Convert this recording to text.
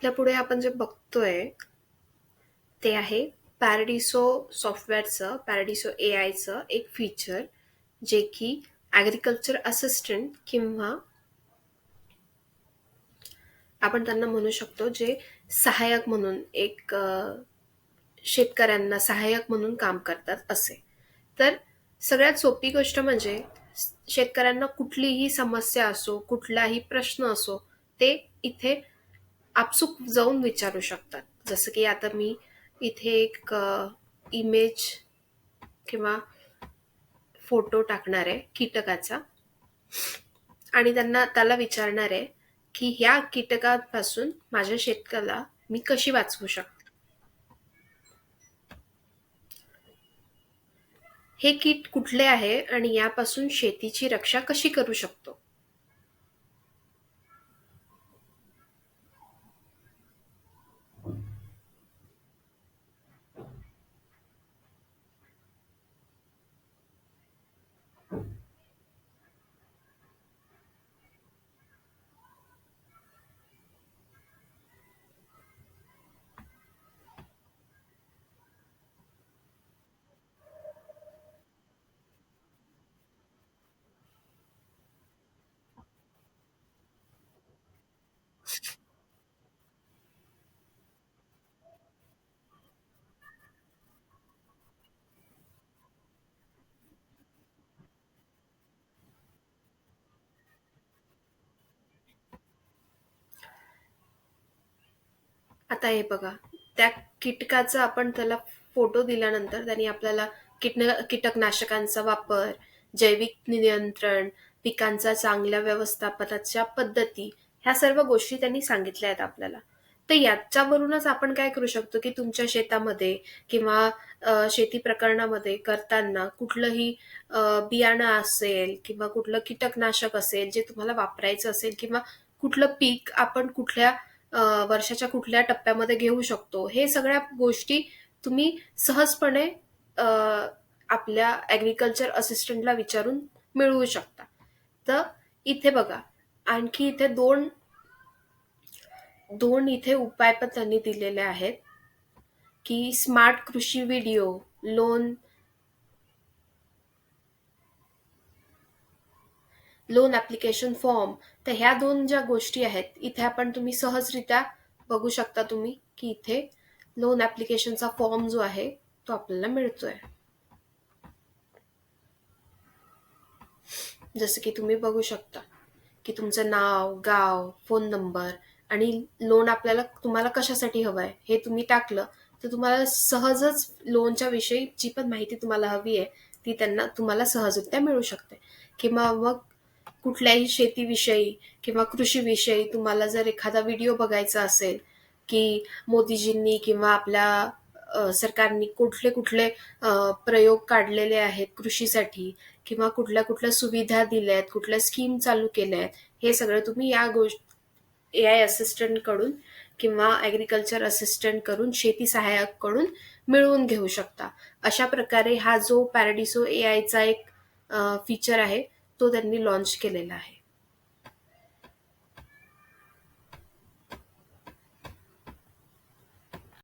आपल्या पुढे आपण जे बघतोय ते आहे पॅरडिसो सॉफ्टवेअरचं पॅराडिसो ए आयचं एक फीचर जे की ॲग्रिकल्चर असिस्टंट किंवा आपण त्यांना म्हणू शकतो जे सहाय्यक म्हणून एक शेतकऱ्यांना सहाय्यक म्हणून काम करतात असे. तर सगळ्यात सोपी गोष्ट म्हणजे शेतकऱ्यांना कुठलीही समस्या असो कुठलाही प्रश्न असो ते इथे आपसुक जाऊन विचारू शकतात. जसं की आता मी इथे एक इमेज किंवा फोटो टाकणार आहे कीटकाचा. आणि त्यांना त्याला विचारणार आहे की ह्या कीटकापासून माझ्या शेतकाला मी कशी वाचवू शकते? हे कीट कुठले आहे आणि यापासून शेतीची रक्षा कशी करू शकतो? आता हे बघा त्या कीटकाचा आपण त्याला फोटो दिल्यानंतर त्यांनी आपल्याला कीटन कीटकनाशकांचा वापर जैविक नियंत्रण पिकांचा चांगल्या व्यवस्थापनाच्या पद्धती ह्या सर्व गोष्टी त्यांनी सांगितल्या आहेत आपल्याला. तर याच्यावरूनच आपण काय करू शकतो की तुमच्या शेतामध्ये किंवा शेती प्रकरणामध्ये करताना कुठलंही बियाणं असेल किंवा कुठलं कीटकनाशक असेल जे तुम्हाला वापरायचं असेल किंवा कुठलं पीक आपण कुठल्या वर्षाच्या कुठल्या टप्प्यामध्ये घेऊ शकतो. हे सगळ्या गोष्टी तुम्ही सहजपणे आपल्या ॲग्रिकल्चर असिस्टंटला विचारून मिळवू शकता. तर इथे बघा आणखी इथे दोन दोन इथे उपाय पण त्यांनी दिलेले आहेत. की स्मार्ट कृषी video loan loan application form तर ह्या दोन ज्या गोष्टी आहेत इथे आपण तुम्ही सहजरित्या बघू शकता तुम्ही की इथे लोन ऍप्लिकेशनचा फॉर्म जो आहे तो आपल्याला मिळतोय. जसं की तुम्ही बघू शकता की तुमचं नाव गाव फोन नंबर आणि लोन आपल्याला तुम्हाला कशासाठी हवं आहे हे तुम्ही टाकलं तर तुम्हाला सहजच लोनच्या विषयी जी पण माहिती तुम्हाला हवी आहे ती त्यांना तुम्हाला सहजरित्या मिळू शकते. किंवा मग कुठल्याही शेतीविषयी किंवा कृषीविषयी तुम्हाला जर एखादा व्हिडिओ बघायचा असेल की मोदीजींनी किंवा आपल्या सरकारनी कुठले कुठले प्रयोग काढलेले आहेत कृषीसाठी किंवा कुठल्या कुठल्या सुविधा दिल्या आहेत कुठल्या स्कीम चालू केल्या आहेत हे सगळं तुम्ही या गोष्ट ए आय असिस्टंटकडून किंवा ॲग्रिकल्चर असिस्टंट करून शेती सहाय्यककडून मिळवून घेऊ शकता. अशा प्रकारे हा जो पॅराडिसो ए आयचा एक फीचर आहे तो त्यांनी लॉन्च केलेला आहे.